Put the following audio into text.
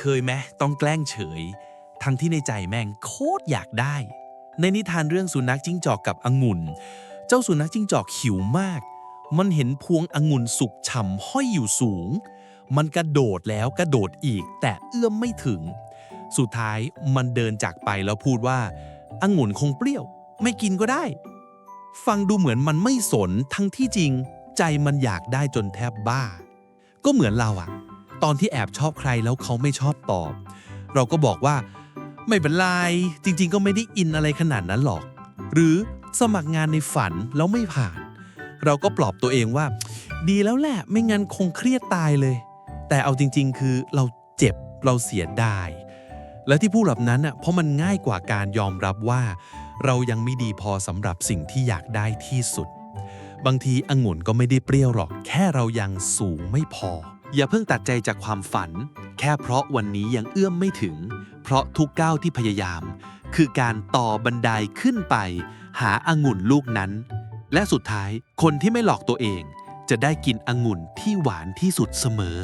เคยไหมต้องแกล้งเฉย ทั้งที่ในใจแม่งโคตรอยากได้ ในนิทานเรื่องสุนัขจิ้งจอกกับองุ่น เจ้าสุนัขจิ้งจอกหิวมาก มันเห็นพวงองุ่นสุกฉ่ำห้อยอยู่สูง มันกระโดดแล้วกระโดดอีกแต่เอื้อมไม่ถึง สุดท้ายมันเดินจากไปแล้วพูดว่าองุ่นคงเปรี้ยว ไม่กินก็ได้ ฟังดูเหมือนมันไม่สนทั้งที่จริง ใจมันอยากได้จนแทบบ้า ก็เหมือนเราอะ ตอนที่แอบชอบใครแล้วเขาไม่ชอบตอบ เราก็บอกว่า ไม่เป็นไร จริง ๆ ก็ไม่ได้อินอะไรขนาดนั้นหรอก หรือสมัครงานในฝันแล้วไม่ผ่าน เราก็ปลอบตัวเองว่า ดีแล้วแหละไม่งั้นคงเครียดตายเลย แต่เอาจริง ๆ คือเราเจ็บเราเสียดายและที่พูดแบบนั้นอะเพราะมันง่ายกว่าการยอมรับว่า เรายังไม่ดีพอสำหรับสิ่งที่อยากได้ที่สุด บางทีองุ่นก็ไม่ได้เปรี้ยวหรอก แค่เรายังสูงไม่พอ อย่าเพิ่งตัดใจจากความฝัน แค่เพราะวันนี้ยังเอื้อมไม่ถึง เพราะทุกก้าวที่พยายาม คือการต่อบันไดขึ้นไป หาองุ่นลูกนั้น และสุดท้ายคนที่ไม่หลอกตัวเอง จะได้กินองุ่นที่หวานที่สุดเสมอ